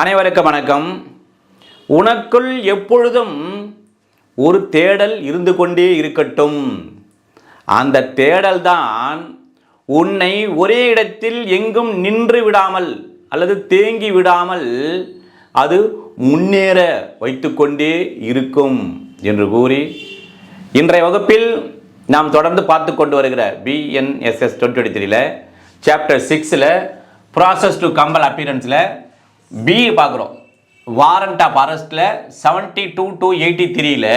அனைவருக்கும் வணக்கம். உனக்குள் எப்பொழுதும் ஒரு தேடல் இருந்து கொண்டே இருக்கட்டும். அந்த தேடல் தான் உன்னை ஒரே இடத்தில் எங்கும் நின்று விடாமல் அல்லது தேங்கி விடாமல் அது முன்னேற வைத்துக்கொண்டே இருக்கும் என்று கூறி இன்றைய வகுப்பில் நாம் தொடர்ந்து பார்த்து கொண்டு வருகிற பிஎன்எஸ்எஸ் டுவெண்ட்டி டுவெண்ட்டி த்ரீல சாப்டர் சிக்ஸில் ப்ராசஸ் டு கம்பல் அப்பியரன்ஸில் பி பார்க்குறோம். வாரண்ட் ஆஃப் அரெஸ்ட்டில் செவன்ட்டி டூ டு எயிட்டி த்ரீயில்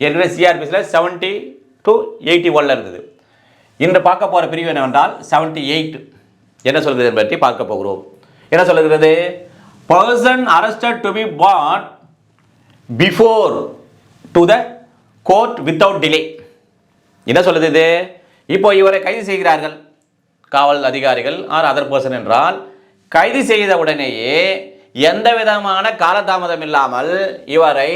ஏற்கனவே சிஆர்பிஎஸில் செவன்ட்டி டு எயிட்டி ஒன்ல இருந்தது. இன்று பார்க்க போகிற பிரிவு என்னவென்றால் செவன்ட்டி எயிட் என்ன சொல்கிறது பற்றி பார்க்க போகிறோம். என்ன சொல்கிறது? Person arrested to be brought before to the court without delay என்ன சொல்லுது இது? இப்போ இவரை கைது செய்கிறார்கள். காவல் அதிகாரிகள் ஆர் அதர் பர்சன் என்றால் கைது செய்த உடனேயே எந்த விதமான காலதாமதம் இல்லாமல் இவரை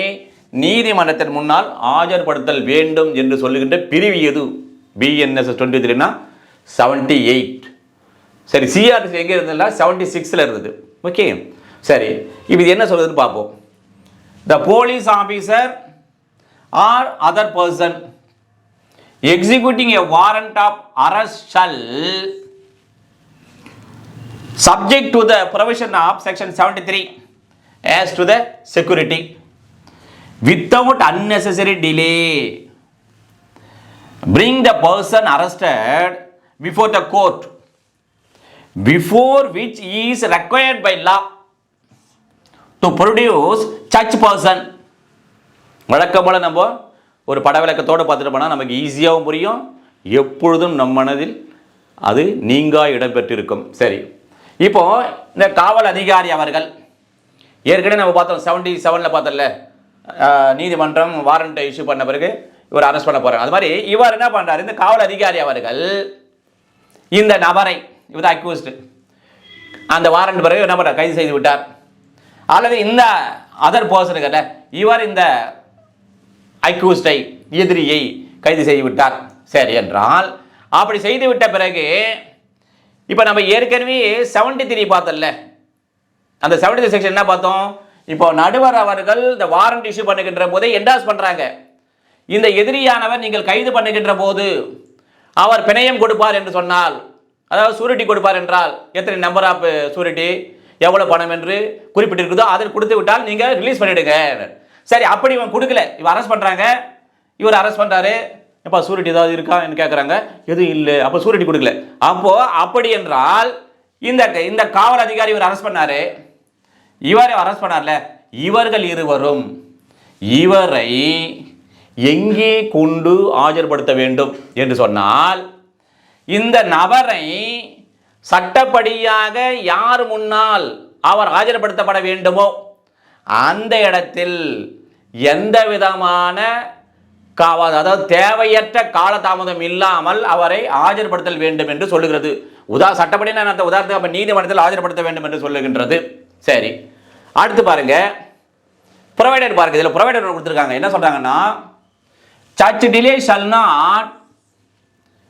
நீதிமன்றத்தின் முன்னால் ஆஜர்படுத்தல் வேண்டும் என்று சொல்லுகின்ற பிரிவு எது? பிஎன்எஸ் டுவெண்ட்டி த்ரீனா செவன்ட்டி எயிட் சரி சிஆர்டிசி எங்கே இருந்ததுன்னா செவன்ட்டி சிக்ஸில் இருந்தது. ஓகே சரி இப்போ இது என்ன சொல்லுதுன்னு பார்ப்போம். The police officer or other person executing a warrant of arrest shall subject to the provision of section 73 as to the security without unnecessary delay bring the person arrested before the court before which he is required by law to produce such person வழக்கம் போல நம்ம ஒரு பட விளக்கத்தோடு பார்த்துட்டு போனால் நமக்கு ஈஸியாகவும் புரியும் எப்பொழுதும் நம் மனதில் அது நீங்கா இடம்பெற்றிருக்கும் சரி இப்போ இந்த காவல் அதிகாரி அவர்கள் ஏற்கனவே நம்ம பார்த்தோம் செவன்டி செவனில் பார்த்தோம்ல நீதிமன்றம் வாரண்ட்டை இஷ்யூ பண்ண பிறகு இவர் அரெஸ்ட் பண்ண போகிறாங்க அது மாதிரி இவர் என்ன பண்ணுறாரு இந்த காவல் அதிகாரி அவர்கள் இந்த நபரை இவர் அக்யூஸ்டு அந்த வாரண்ட் பிறகு என்ன பண்ண கைது செய்து விட்டார். அல்லது இந்த அதர் போர்ஷனுக்கல்ல இவர் இந்த அக்யூஸ்டை எதிரியை கைது செய்து விட்டார். சரி என்றால் அப்படி செய்துவிட்ட பிறகு இப்போ நம்ம ஏற்கனவே செவன்டி த்ரீ பார்த்தோம்ல அந்த செவன்டி த்ரீ செக்ஷன் என்ன பார்த்தோம்? இப்போ நடுவர் அவர்கள் இந்த வாரண்ட் இஷ்யூ பண்ணுகின்ற போதே என்டாஸ் பண்ணுறாங்க இந்த எதிரியானவர் நீங்கள் கைது பண்ணுகின்ற போது அவர் பிணையம் கொடுப்பார் என்று சொன்னால் அதாவது சூரிட்டி கொடுப்பார் என்றால் எத்தனை நம்பர் ஆஃப் சூரிட்டி எவ்வளோ பணம் என்று குறிப்பிட்டிருக்குதோ அதில் கொடுத்து விட்டால் நீங்கள் ரிலீஸ் பண்ணிவிடுங்க சரி அப்படி இவன் கொடுக்கல. இவன் அரெஸ்ட் பண்ணுறாங்க இவர் அரெஸ்ட் பண்ணுறாரு எப்பா சூரிட்டி ஏதாவது இருக்கான்னு கேட்குறாங்க எதுவும் இல்லை. அப்போ சூரிட்டி கொடுக்கல. அப்போது அப்படி என்றால் இந்த இந்த காவல் அதிகாரி இவர் அரெஸ்ட் பண்ணார். இவரை அரெஸ்ட் பண்ணார்ல. இவர்கள் இருவரும் இவரை எங்கே கொண்டு ஆஜர்படுத்த வேண்டும் என்று சொன்னால் இந்த நபரை சட்டப்படியாக யார் முன்னால் அவர் ஆஜர்படுத்தப்பட வேண்டுமோ அந்த இடத்தில் எந்த விதமான அதாவது தேவையற்ற காலதாமதம் இல்லாமல் அவரை ஆஜர்படுத்தல் வேண்டும் என்று சொல்லுகிறது. உதா சட்டப்படி நான் அந்த உதாரணத்துக்கு அப்ப நீதிமன்றத்தில் ஆஜர்படுத்த வேண்டும் என்று சொல்லுகின்றது. சரி. அடுத்து பாருங்க. ப்ரொவைடர் பாருங்க. இதில் ப்ரொவைடர் கொடுத்துருக்காங்க. என்ன சொல்கிறாங்கன்னா search delay shall not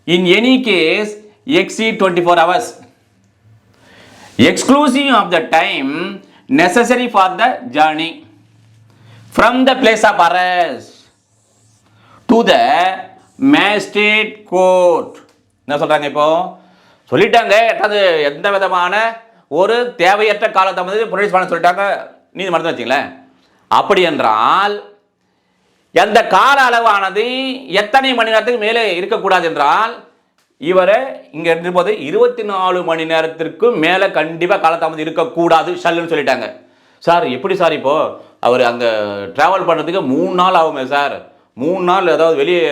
in any case exceed twenty four hours exclusive of the time necessary for the journey from the place of arrest. To the magistrate court என்ன சொல்கிறாங்க இப்போ? சொல்லிட்டாங்க. அது எந்த விதமான ஒரு தேவையற்ற காலதாமதத்தை ப்ரொடியூஸ் பண்ண சொல்லிட்டாங்க. நீதிமன்றம் வச்சிங்களேன் அப்படி என்றால் எந்த கால அளவானது எத்தனை மணி நேரத்துக்கு மேலே இருக்கக்கூடாது என்றால் இவரை இங்கே இருந்தபோது இருபத்தி நாலு மணி நேரத்திற்கு மேலே கண்டிப்பாக காலதாமதம் இருக்கக்கூடாது. ஷல்லுன்னு சொல்லிட்டாங்க. சார் எப்படி சார் இப்போது அவர் அங்கே ட்ராவல் பண்ணுறதுக்கு மூணு நாள் ஆகுமே சார். மூணு நாள் ஏதாவது வெளியே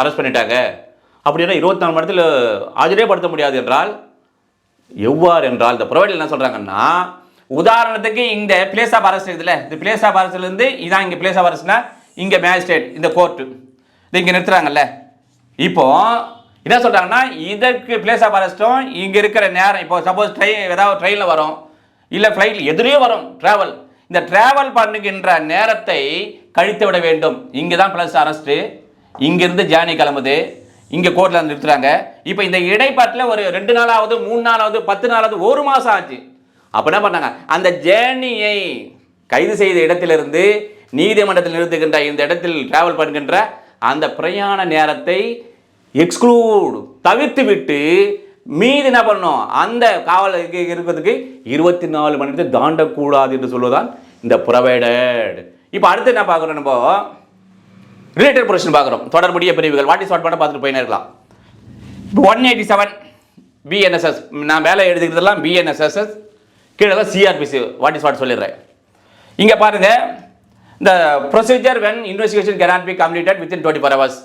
அரெஸ்ட் பண்ணிட்டாங்க. அப்படின்னா இருபத்தி நாலு மணி நேரத்தில் ஆஜரே படுத்த முடியாது என்றால் எவ்வாறு என்றால் இந்த ப்ரொவைடர் என்ன சொல்கிறாங்கன்னா உதாரணத்துக்கு இந்த பிளேஸ் ஆஃப் அரசு இதில் இந்த பிளேஸ் ஆஃப் அரசுலேருந்து இதான் இங்கே பிளேஸ் ஆஃப் அரசுனா இங்கே மேஜிஸ்ட்ரேட் இந்த கோர்ட்டு இது இங்கே நிறுத்துறாங்கல்ல. இப்போ என்ன சொல்கிறாங்கன்னா இதற்கு பிளேஸ் ஆஃப் அரஸ்ட்டும் இங்கே இருக்கிற நேரம் இப்போ சப்போஸ் ட்ரெயின் ஏதாவது ட்ரெயினில் வரும் இல்லை ஃப்ளைட்டில் எதிரே வரும் ட்ராவல் இந்த ட்ராவல் பண்ணுகின்ற நேரத்தை கழித்து விட வேண்டும். இங்கே தான் ப்ளஸ் அரெஸ்ட்டு. இங்கேருந்து ஜானி கிளம்புது. இங்கே கோர்ட்டில் நிறுத்துறாங்க. இப்போ இந்த இடைப்பாட்டில் ஒரு ரெண்டு நாளாவது மூணு நாளாவது பத்து நாளாவது ஒரு மாதம் ஆச்சு. அப்போ என்ன பண்ணாங்க? அந்த ஜேர்னியை கைது செய்த இடத்திலிருந்து நீதிமன்றத்தில் நிறுத்துகின்ற இந்த இடத்தில் டிராவல் பண்ணுகின்ற அந்த பிரயாண நேரத்தை எக்ஸ்க்ளூட் தவிர்த்து விட்டு மீது என்ன பண்ணணும்? அந்த காவல் இருக்கிறதுக்கு இருபத்தி நாலு மணி நேரத்தை தாண்டக்கூடாது என்று சொல்வதுதான் இந்த ப்ரொவைடட் இப்போ அடுத்து என்ன பார்க்குறோம் நம்ம? ரிலேட்டட் ப்ரொவிஷன் பார்க்குறோம் தொடர்புடைய பிரிவுகள். வாட் இஸ் வாட் பண்ண பார்த்துட்டு போயினே இருக்கலாம். ஒன் எயிட்டி செவன் பிஎன்எஸ்எஸ் நான் வேலை எழுதுகிறதெல்லாம் பிஎன்எஸ்எஸ்எஸ் கீழே சிஆர்பிசி வாட் இஸ் வாட் சொல்லிடுறேன். இங்கே பாருங்க. இந்த procedure when investigation cannot be completed within twenty four hours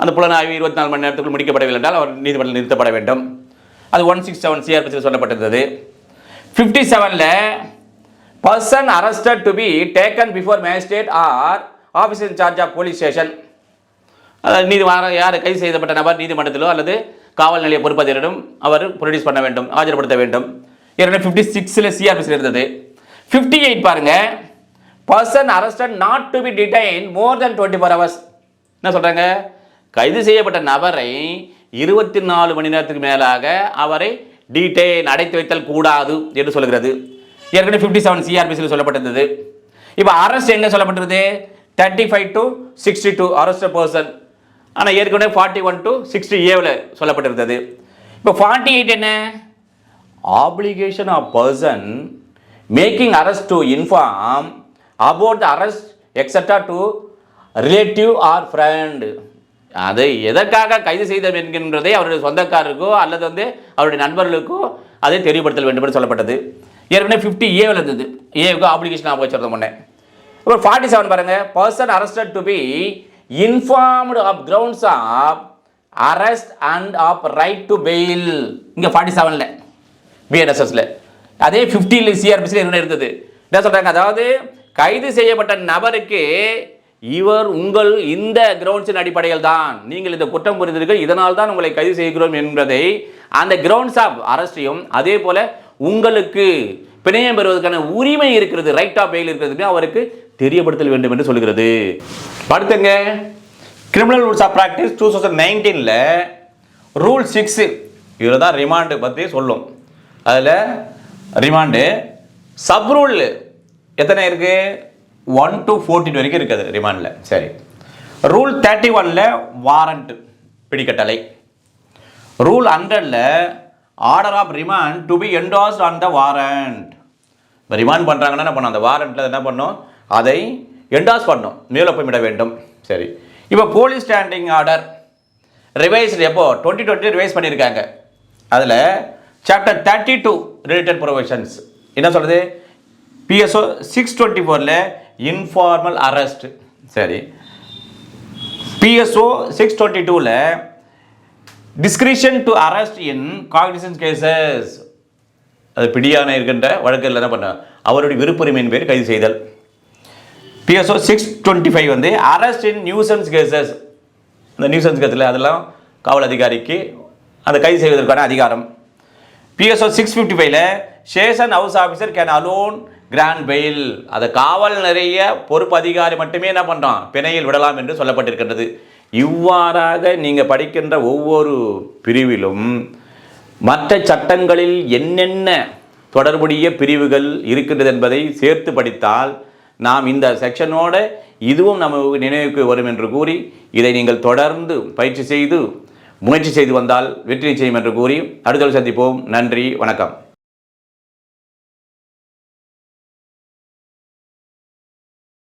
அந்த புலனாய்வு இருபத்தி நாலு மணி நேரத்துக்குள் முடிக்கப்படவில்லை என்றால் அவர் நீதிமன்றம் நிறுத்தப்பட வேண்டும். அது ஒன் சிக்ஸ் செவன் சிஆர்பிசியில் சொல்லப்பட்டிருந்தது. ஃபிஃப்டி செவனில் person arrested to be taken before magistrate or office in charge of police station அதாவது நீதி யார் கைது செய்யப்பட்ட நபர் நீதிமன்றத்திலோ அல்லது காவல் நிலைய பொறுப்பதியரிடம் அவர் ப்ரொடியூஸ் பண்ண வேண்டும் ஆஜர்படுத்த வேண்டும். ஏற்கனவே ஃபிஃப்டி சிக்ஸில் சிஆர்பிசியில் இருந்தது. ஃபிஃப்டி எயிட் பாருங்க. Person arrested not to be detain more than twenty four hours என்ன சொல்கிறாங்க கைது செய்யப்பட்ட நபரை இருபத்தி நாலு மணி நேரத்துக்கு மேலாக அவரை டீடைன் அடைத்து வைத்தல் கூடாது என்று சொல்கிறது. ஏற்கனவே ஃபிஃப்டி செவன் சிஆர்பிசியில் சொல்லப்பட்டிருந்தது. இப்போ அரஸ்ட் எங்கே சொல்லப்பட்டிருது thirty five to sixty two arrest person ஆனால் ஏற்கனவே ஃபார்ட்டி ஒன் டு சிக்ஸ்டி ஏவில் சொல்லப்பட்டிருந்தது. இப்போ ஃபார்ட்டி எயிட் என்ன application of person making arrest to inform about the arrest extra to relative or friend அதை எதற்காக கைது செய்தோம் என்கின்றதை அவருடைய சொந்தக்காரருக்கோ அல்லது வந்து அவருடைய நண்பர்களுக்கோ அதை தெரியப்படுத்தல் வேண்டும் என்று சொல்லப்பட்டது. ஏற்கனவே ஃபிஃப்டி ஏவில் இருந்தது ஏவுக்கு ஆப்ளிகேஷன் ஆஃப் வச்சிருந்த முன்னே. அப்புறம் ஃபார்ட்டி செவன் பாருங்கள் person arrested to be informed of grounds of arrest and of right to bail இங்கே ஃபார்ட்டி செவனில் பிஎன்எஸ்எஸில் அதே ஃபிஃப்டியில் சிஆர்பிசியில் என்ன இருந்தது? என்ன சொல்கிறாங்க அதாவது கைது செய்யப்பட்ட நபருக்கு இவர் உங்கள் இந்த கிரவுண்ட்ஸின் அடிப்படையில் தான். நீங்கள் இந்த குற்றம் புரிந்தீர்கள். இதனால் தான் உங்களை கைது செய்கிறோம் என்பதை அந்த கிரவுண்ட்ஸ் ஆஃப் அரெஸ்டையும் அதே போல் உங்களுக்கு பிணையம் பெறுவதற்கான உரிமை இருக்கிறது ரைட் ஆஃப் பெயில் இருக்கிறது அவருக்கு தெரியப்படுத்தல் வேண்டும் என்று சொல்கிறது. அடுத்துங்க criminal rules of practice two thousand நைன்டீனில் ரூல் சிக்ஸு இதில் தான் ரிமாண்டு பற்றி சொல்லும். அதில் ரிமாண்டு சப் ரூல் எத்தனை இருக்குது ஒன் டு ஃபோர்டீன் வரைக்கும் இருக்குது ரிமாண்டில் சரி. ரூல் தேர்ட்டி ஒனில் வாரண்ட் பிடிக்கட்டளை ரூல் ஹண்ட்ரடில் order of remand to be endorsed on the warrant இப்போ ரிமாண்ட் பண்ணுறாங்கன்னா என்ன பண்ணும் அந்த வாரண்ட்டில் என்ன பண்ணும் அதை என்டாஸ் பண்ணும் மேலொப்பமிட வேண்டும். சரி. இப்போ போலீஸ் ஸ்டாண்டிங் ஆர்டர் ரிவைஸ்டு எப்போ? டுவெண்ட்டி டுவெண்ட்டி ரிவைஸ் பண்ணியிருக்காங்க. அதில் chapter thirty two related provisions என்ன சொல்கிறது பிஎஸ்ஓ சிக்ஸ் டுவெண்ட்டி ஃபோரில் இன்ஃபார்மல் அரெஸ்ட் சரி. பிஎஸ்ஓ சிக்ஸ் டுவெண்ட்டி டூவில் discretion to arrest in cognizance cases அது பிடியான இருக்கின்ற வழக்கில் என்ன பண்ண? அவருடைய விருப்புரிமையின் பேர் கைது செய்தல். பிஎஸ்ஓ சிக்ஸ் டுவெண்ட்டி ஃபைவ் வந்து அரெஸ்ட் இன் நியூசன்ஸ் கேசஸ் இந்த நியூசன்ஸ் கேஸில் அதெல்லாம் காவல் அதிகாரிக்கு அந்த கைது செய்வதற்கான அதிகாரம். பிஎஸ்ஓ சிக்ஸ் ஃபிஃப்டி ஃபைவ்ல station house officer can alone grant bail அதை காவல் நிறைய பொறுப்பு அதிகாரி மட்டுமே என்ன பண்ணுறான் பிணையில் விடலாம் என்று சொல்லப்பட்டிருக்கின்றது. இவ்வாறாக நீங்கள் படிக்கின்ற ஒவ்வொரு பிரிவிலும் மற்ற சட்டங்களில் என்னென்ன தொடர்புடைய பிரிவுகள் இருக்கின்றது என்பதை சேர்த்து படித்தால் நாம் இந்த செக்ஷனோட இதுவும் நம்ம நினைவுக்கு வரும் என்று கூறி இதை நீங்கள் தொடர்ந்து பயிற்சி செய்து முயற்சி செய்து வந்தால் வெற்றி நிச்சயம் என்று கூறி அடுத்த சந்திப்போம். நன்றி வணக்கம்.